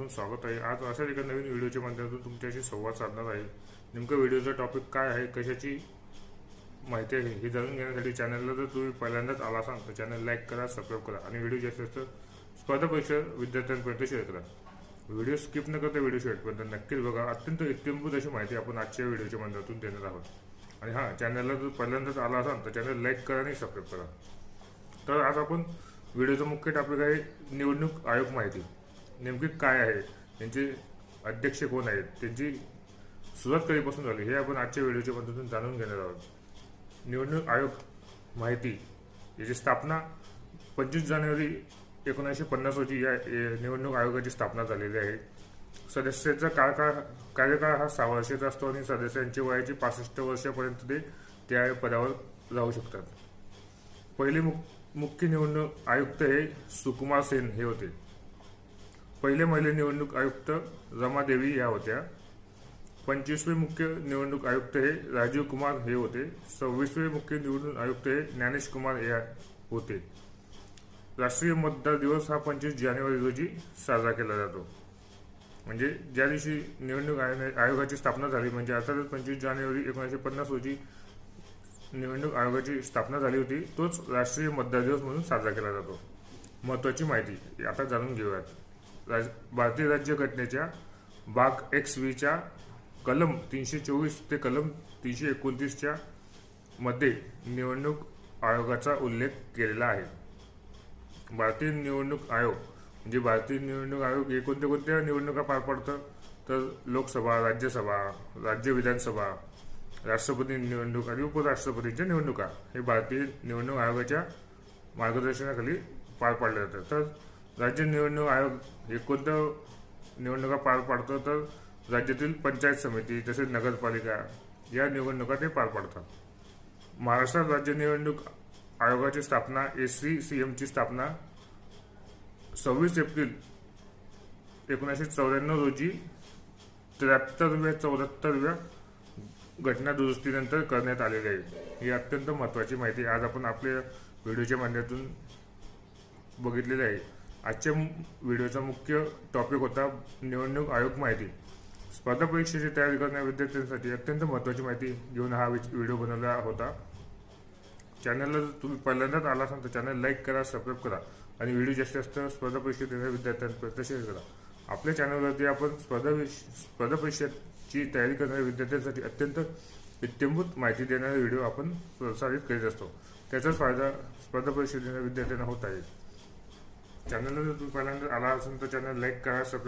मनापासून स्वागत आहे. आज अशाच एका नवीन व्हिडिओच्या माध्यमातून तुमच्याशी संवाद साधणार आहे. नेमकं व्हिडिओचा टॉपिक काय आहे कशाची माहिती आहे हे जाणून घेण्यासाठी चॅनलला जर तुम्ही पहिल्यांदाच आला असाल तर चॅनल लाईक करा सबस्क्राईब करा आणि व्हिडिओ जास्त जास्त स्पर्धा परीक्षा विद्यार्थ्यांपर्यंत शेअर करा. व्हिडिओ स्किप न करता व्हिडिओ शेवटपर्यंत नक्कीच बघा अत्यंत इत्यंभूत अशी माहिती आपण आजच्या व्हिडिओच्या माध्यमातून देणार आहोत. आणि हां चॅनलला जर पहिल्यांदाच आला असाल तर चॅनल लाईक करा आणि सबस्क्राईब करा. तर आज आपण व्हिडिओचा मुख्य टॉपिक आहे निवडणूक आयोग माहिती. नेमके काय आहे? त्यांचे अध्यक्ष कोण आहेत? त्यांची सुरुवात कधीपासून झाली? हे आपण आजच्या व्हिडिओच्या मदतीतून जाणून घेणार आहोत. निवडणूक आयोग माहिती याची स्थापना पंचवीस जानेवारी एकोणीसशे पन्नास रोजी या निवडणूक आयोगाची स्थापना झालेली आहे. सदस्याचा काळकाळ कार्यकाळ हा सहा वर्षाचा असतो आणि सदस्यांचे वयाची पासष्ट वर्षापर्यंत ते त्या पदावर राहू शकतात. पहिले मुख्य निवडणूक आयुक्त हे सुकुमार सेन हे होते. पहिले महिला निवडणूक आयुक्त रमादेवी या होत्या. पंचवीसवे मुख्य निवडणूक आयुक्त हे राजीव कुमार हे होते. सव्वीसवे मुख्य निवडणूक आयुक्त हे ज्ञानेश कुमार हे होते. राष्ट्रीय मतदार दिवस हा पंचवीस जानेवारी रोजी साजरा केला जातो. म्हणजे ज्या दिवशी निवडणूक आयोग- आयोगाची स्थापना झाली म्हणजे अर्थातच पंचवीस जानेवारी एकोणीसशे पन्नास रोजी निवडणूक आयोगाची स्थापना झाली होती तोच राष्ट्रीय मतदार दिवस म्हणून साजरा केला जातो. महत्वाची माहिती आता जाणून घेऊयात. राज भारतीय राज्यघटनेच्या बाग एक्स वीच्या कलम तीनशे चोवीस ते कलम तीनशे एकोणतीसच्या मध्ये निवडणूक आयोगाचा उल्लेख केलेला आहे. भारतीय निवडणूक आयोग म्हणजे भारतीय निवडणूक आयोग हे कोणत्या कोणत्या निवडणुका पार पाडतं? तर लोकसभा राज्यसभा राज्य विधानसभा राष्ट्रपती निवडणूक आणि उपराष्ट्रपतींच्या निवडणुका हे भारतीय निवडणूक आयोगाच्या मार्गदर्शनाखाली पार पाडले जातात. तर राज्य निवडणूक आयोग हे कोणतं निवडणुका पार पाडतं तर राज्यातील पंचायत समिती तसेच नगरपालिका या निवडणुका ते पार पाडतात. महाराष्ट्रात राज्य निवडणूक आयोगाची स्थापना एस सी सी एमची स्थापना सव्वीस एप्रिल एकोणीसशे चौऱ्याण्णव रोजी त्र्याहत्तरव्या चौऱ्याहत्तरव्या घटना दुरुस्तीनंतर करण्यात आलेली आहे. ही अत्यंत महत्त्वाची माहिती आज आपण आपल्या व्हिडिओच्या माध्यमातून बघितलेली आहे. आजच्या व्हिडिओचा मुख्य टॉपिक होता निवडणूक आयोग माहिती. स्पर्धा परीक्षेची तयारी करणाऱ्या विद्यार्थ्यांसाठी अत्यंत महत्त्वाची माहिती घेऊन हा व्हिडिओ बनवला होता. चॅनलला जर तुम्ही पहिल्यांदाच आला असाल तर चॅनल लाईक करा सबस्क्राईब करा आणि व्हिडिओ जास्तीत जास्त स्पर्धा परीक्षा देणाऱ्या विद्यार्थ्यांपर्यंत शेअर करा. आपल्या चॅनलवरती आपण स्पर्धा स्पर्धा परीक्षेची तयारी करणाऱ्या विद्यार्थ्यांसाठी अत्यंत इत्यंभूत माहिती देणारे व्हिडिओ आपण प्रसारित करीत असतो. त्याचाच फायदा स्पर्धा परीक्षा देणाऱ्या विद्यार्थ्यांना होत आहे. चॅनलला जर पहिल्यांदा आला असून तर चॅनल लाईक करा सबस्क्राईब